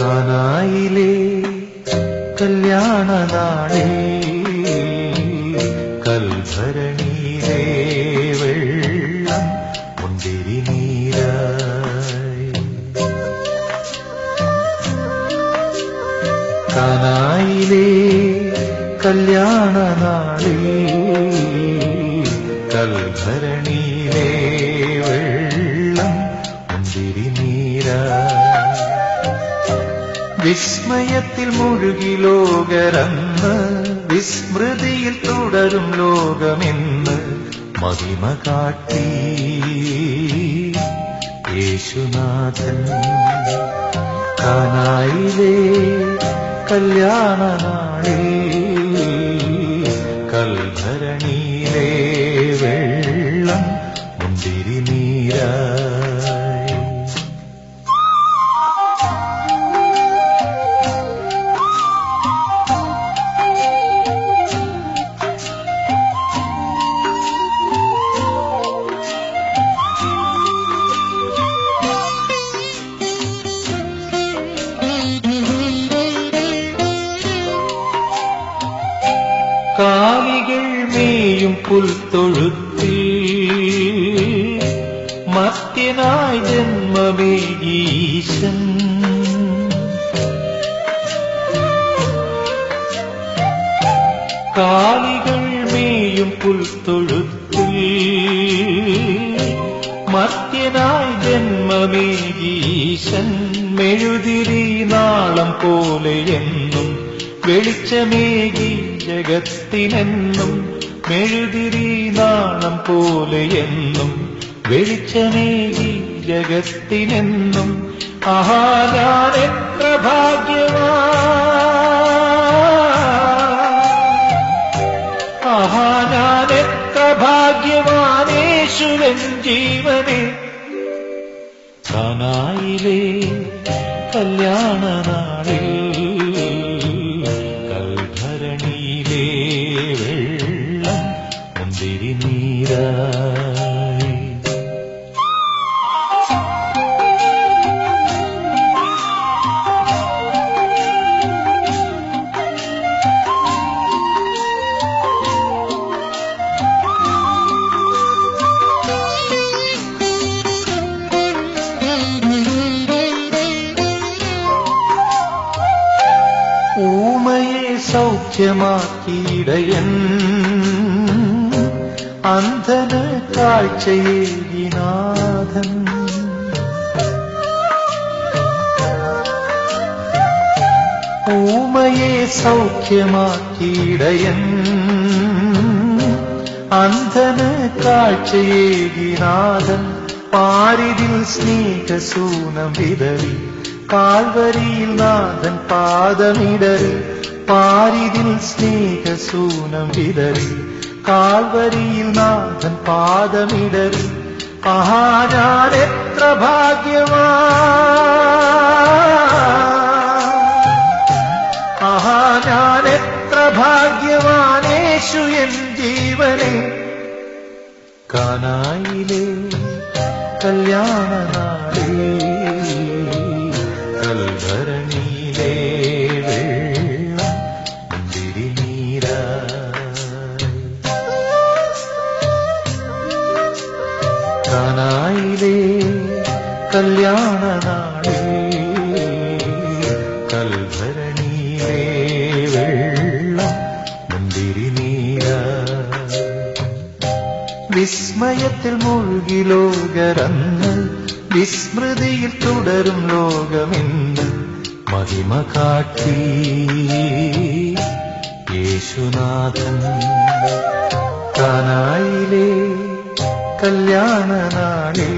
കനായിലെ കല്യാണ നാളെ കല്യാണ നാളിൽ കൽഭരണീലേ വിസ്മയത്തിൽ മുഴുകി ലോകരന്ന് വിസ്മൃതിയിൽ തുടരും ലോകമെന്ന് മഹിമ കാട്ടി. യേശുനാഥൻ കാനായിലേ കല്യാണ കാലികൾ മേയും പുൽത്തൊഴുത്തിൽ മത്യനായി ഈശൻ. കാലികൾ മേയും പുൽത്തൊഴുത്തിൽ മത്യനായി ഈശൻ. മെഴുതിരി നാളം പോലെ എന്നും വെളിച്ചമേകി ജഗത്തിനെന്നും മെഴുതിരി നാളം പോലെ എന്നും വെളിച്ചമേകി ജഗത്തിനെന്നും ആഹാ ഞാൻ എത്ര ഭാഗ്യവാ എത്ര ഭാഗ്യവാനേശുവൻ ജീവനെ? കാനായിലെ കല്യാണ നാളിൽ സൗഖ്യമാക്കിയിടയൻ. അന്ധന് കാഴ്ചയേകിനാഥൻ. ഊമയെ സൗഖ്യമാക്കിയിടയൻ. അന്ധന് കാഴ്ചയേകിനാഥൻ. പാരിതിൽ സ്നേഹസൂനം വിതറി കാൽവരിയിൽ നാഥൻ പാദമിടറി. പാരിതിൽ സ്നേഹസൂനം വിതറി കാൽവരിയിൽ നാഥൻ പാദമിടറി. ആഹാ എത്ര ഞാൻ എത്ര ഭാഗ്യവാനേശു എൻ ജീവനെ? കാനായിലെ കല്യാണ കല്യാണ നാളിൽ വെള്ളം വിസ്മയത്തിൽ മുഴുകി ലോകരങ്ങൾ വിസ്മൃതിയിൽ തുടരും ലോകമെന്ന് മഹിമ കാട്ടി. യേശുനാഥൻ കാനായിലെ കല്യാണ നാളിൽ